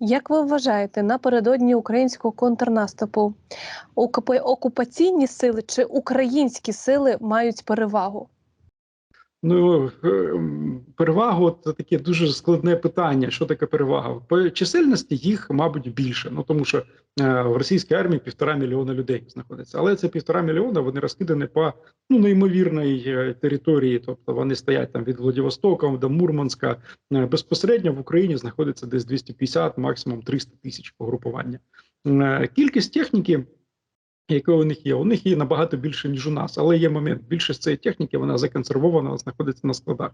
Як ви вважаєте, напередодні українського контрнаступу окупа- окупаційні сили чи українські сили мають перевагу? Ну, е, перевагу це таке дуже складне питання. Що таке перевага? По чисельності їх, мабуть, більше. Ну тому що е, в російській армії півтора мільйона людей знаходиться. Але це півтора мільйона вони розкидані по ну неймовірної е, території. Тобто вони стоять там від Владивостока до Мурманська. Безпосередньо в Україні знаходиться десь 250, максимум 300 тисяч погрупування. Кількість техніки. Яке у них є, у них є набагато більше ніж у нас, але є момент. Більшість цієї техніки вона законсервована, знаходиться на складах.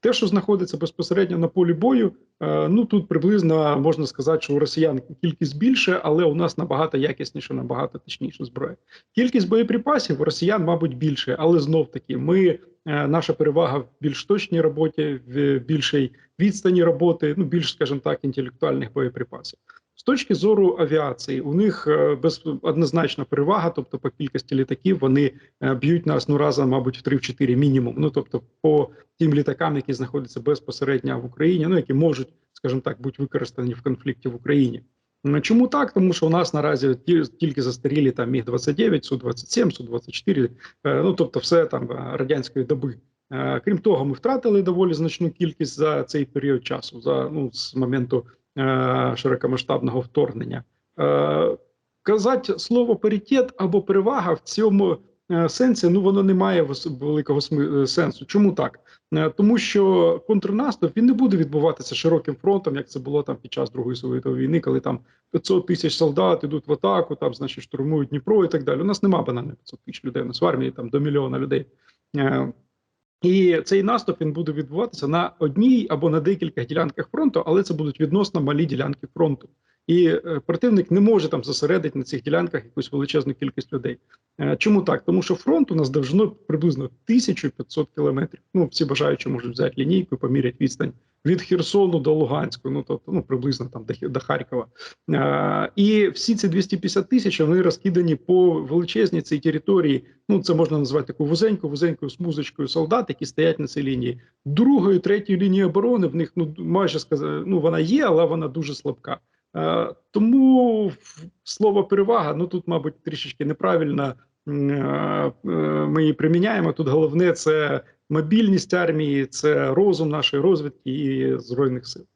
Те, що знаходиться безпосередньо на полі бою, е, ну тут приблизно можна сказати, що у росіян кількість більше, але у нас набагато якісніше, набагато точніше зброя. Кількість боєприпасів у росіян, мабуть, більше, але знов таки ми. е, Наша перевага в більш точній роботі, в більшій відстані роботи, ну більш, скажімо так, інтелектуальних боєприпасів. З точки зору авіації, у них е, без однозначна перевага, тобто по кількості літаків вони е, б'ють нас ну разом, мабуть, в 3-4 мінімум. Ну тобто, по тим літакам, які знаходяться безпосередньо в Україні, ну які можуть, скажімо так, бути використані в конфлікті в Україні. Чому так? Тому що у нас наразі тільки застарілі там міг 29 су 27 су 24 е, ну тобто, все там е, радянської доби. Е, Крім того, ми втратили доволі значну кількість за цей період часу, за ну з моменту е, широкомасштабного вторгнення. Е, Казати слово паритет або перевага в цьому е, сенсі, ну воно не має великого е, сенсу. Чому так? Е, Тому що контрнаступ він не буде відбуватися широким фронтом, як це було там під час Другої світової війни, коли там 500 тисяч солдат ідуть в атаку, там значить штурмують Дніпро і так далі. У нас нема банально 500 тисяч людей. У нас в армії там до мільйона людей. І цей наступ він буде відбуватися на одній або на декількох ділянках фронту, але це будуть відносно малі ділянки фронту. І е, противник не може там зосередити на цих ділянках якусь величезну кількість людей. Е, чому так? Тому що фронт у нас довжиною приблизно 1500 кілометрів. Ну всі бажаючі можуть взяти лінійку і поміряти відстань від Херсону до Луганську, ну тобто ну приблизно там до, Харкова. Е, і всі ці 250 тисяч вони розкидані по величезній цій території. Ну це можна назвати таку вузеньку, вузенькою смузочкою солдат, які стоять на цій лінії. Другої, третьої лінії оборони в них ну майже сказати, ну вона є, але вона дуже слабка. Е, тому слово перевага, ну тут, мабуть, трішечки неправильно е, е, ми її приміняємо. Тут головне це мобільність армії, це розум нашої розвідки і збройних сил.